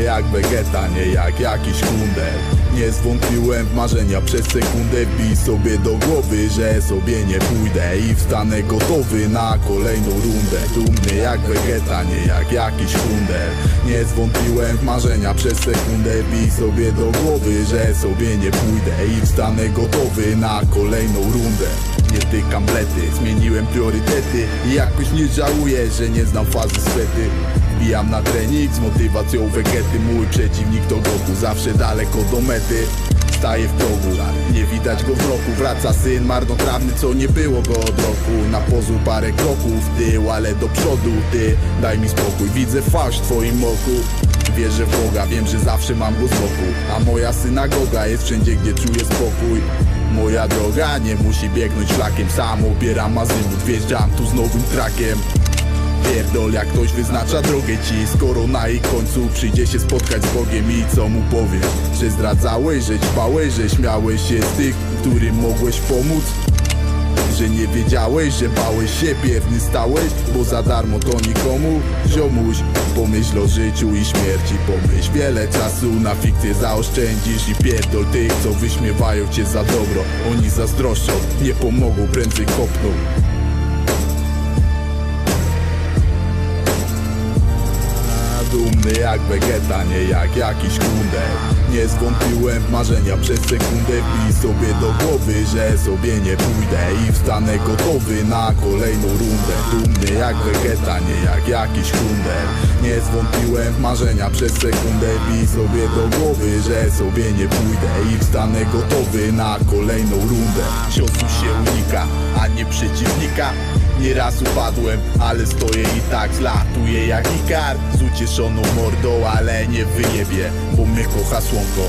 jak Vegeta, nie jak jakiś kunder Nie zwątpiłem w marzenia przez sekundę. Wbij sobie do głowy, że sobie nie pójdę. I wstanę gotowy na kolejną rundę. Dumny jak Vegeta, nie jak jakiś kunder Nie zwątpiłem w marzenia przez sekundę. Wbij sobie do głowy, że sobie nie pójdę. I wstanę gotowy na kolejną rundę. Nie tykam blety, zmieniłem priorytety. I jakoś nie żałuję, że nie znam fazy swety Wbijam na trening. Z motywacją wegety Mój przeciwnik to Goku, zawsze daleko do mety. Staję w progu, nie widać go w roku. Wraca syn marnotrawny, co nie było go od roku. Na pozór parę kroków tył, ale do przodu ty. Daj mi spokój, widzę fałsz w twoim oku. Wierzę w Boga, wiem, że zawsze mam go z boku. A moja synagoga jest wszędzie, gdzie czuję spokój. Moja droga nie musi biegnąć szlakiem. Sam opieram azymut, wjeżdżam tu z nowym trakiem Pierdol jak ktoś wyznacza drogę ci. Skoro na ich końcu przyjdzie się spotkać z Bogiem I co mu powie? Że zdradzałeś, że ćpałeś, że śmiałeś się z tych, którym mogłeś pomóc? Że nie wiedziałeś, że bałeś się, biedny stałeś? Bo za darmo to nikomu. Ziomuś, pomyśl o życiu i śmierci. Pomyśl, wiele czasu na fikcję zaoszczędzisz. I pierdol tych, co wyśmiewają cię za dobro. Oni zazdroszczą, nie pomogą, prędzej kopną Dumny jak Vegeta, nie jak jakiś kunder Nie zwątpiłem w marzenia przez sekundę Wbij sobie do głowy, że sobie nie pójdę I wstanę gotowy na kolejną rundę. Dumny jak Vegeta, nie jak jakiś kunder Nie zwątpiłem w marzenia przez sekundę Wbij sobie do głowy, że sobie nie pójdę I wstanę gotowy na kolejną rundę. Ciosu się unika, a nie przeciwnika Nieraz upadłem, ale stoję i tak zlatuję jak ikar. Z ucieszoną mordą, ale nie wyjebie Bo mnie kocha słonko